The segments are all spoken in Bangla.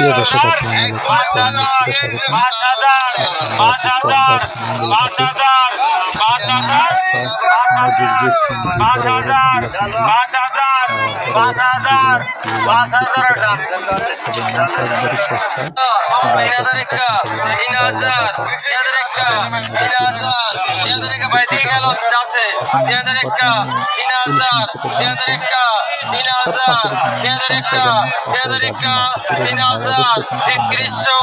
প্রিয় দর্শক আসসালামু আলাইকুম নিশ্চিত হাজার মাছ একবারই তিন হাজার তিন হাজার তিন হাজার তিন হাজার একত্রিশশো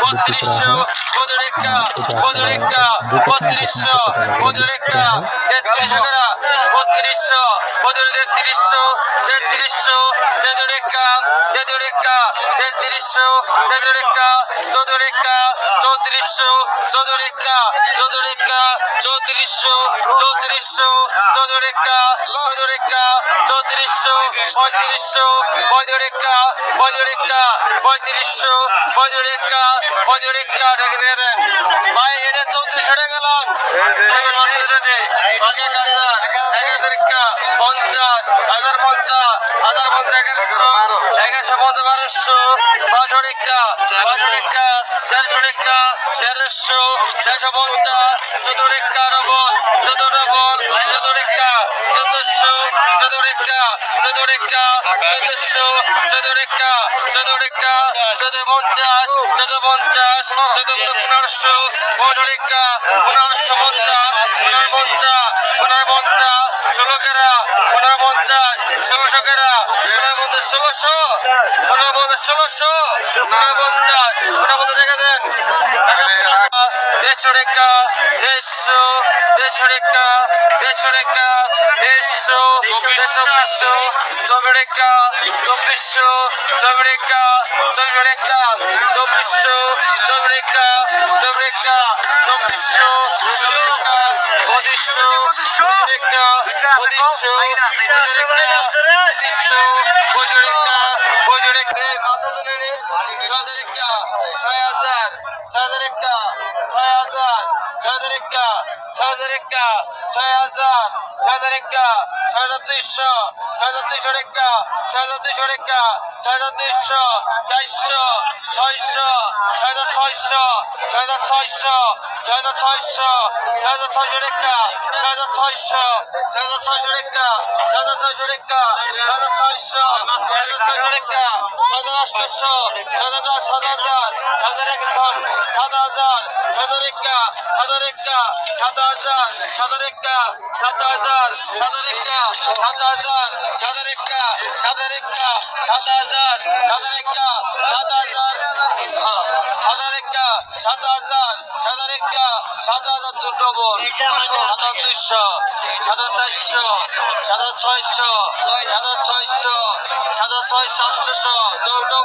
বত্রিশশো পনেরো একটা বত্রিশশো পনেরো তেত্রিশশো বত্রিশশো তেত্রিশশো চোদ্দ একটা চৌত্রিশশো চোদ্দ একটা চৌত্রিশশো চৌত্রিশশো চোদ্দ একটা চৌত্রিশশো পঁয়ত্রিশশো পঁয়ত্রিশ একটা পঁয়ত্রিশ একটা পঁয়ত্রিশশো পঁয়ত্রিশ একটা পঁয়ত্রিশ একটা রেখে দিয়ে ভাই এটা চৌত্রিশশো টাকা গেলাম পঞ্চাশ টিকা বারোশো টিকা চারশো টিকা তেরোশো, চারশো পঞ্চাশ চোদ্দ টিকা ডবল চোদ্দ ডবল চোদ্দ টিকা চোদ্দশো চোদ্দ টিকা চোদ্দ টিকা চোদ্দশো পঞ্চাশ চোদ্দ পঞ্চাশ চোদ্দ পনেরোশো পনেরো টিকা পনেরোশো পঞ্চাশ, পনেরো পঞ্চাশ পনেরো পঞ্চাশ, ষোলো কেরা পনেরো পঞ্চাশ ষোলোশো কেরা পনেরো পঞ্চাশ ষোলোশো পনেরো পঞ্চাশ ষোলোশো পনেরো পঞ্চাশ পনেরো পঞ্চাশ রেখে দেন দেড়শো রেখা দেড়শো দেড়শো রেখা দেড়শো রেখা দেড়শো দেড়শো চব্বিশ রেখা চব্বিশশো চব্বিশ রেখা চব্বিশ রেখা চব্বিশশো চব্বিশ রেখা চব্বিশ রেখা চব্বিশশো চব্বিশ রেখা পঁচিশশো রেখা পঁচিশশো পঁচিশশো হাজার একটা ছয় হাজার ছয় হাজার একটা ছয় হাজার একটা ছয় হাজার ছয় হাজার একটা ছয় হাজার দুইশো ছয় হাজার দুইশো একটা ছয় হাজার দুইশো একটা ছয় হাজার দুইশো চারশো ছয়শো ছয় হাজার ছয়শো ছয় হাজার ছয়শো ছয় হাজার ছয়শো ছয় হাজার ছয়শো একটা ছয় হাজার ছয়শো ছয় হাজার ছয়শো একটা ছয় হাজার ছয়শো একটা ছয় হাজার ছয়শো ছয় হাজার ছয়শো একটা ছয় হাজার আটশো ছয় হাজার সাত হাজার সাত হাজার এক হাজার একটা, সাত হাজার একটা সাত সাত হাজার একটা, সাত হাজার সাত হাজার একটা, সাত হাজার সাত হাজার একটা, সাত হাজার একটা, সাত হাজার সাত হাজার একটা, সাত হাজার সাত হাজার একটা, সাত হাজার সাত হাজার একটা, সাত হাজার দুটো বল সাত হাজার দুইশো, সাত হাজার চারশো, সাত হাজার ছয়শো, সাত হাজার ছয়শো, সাত হাজার ছয়শো দুটো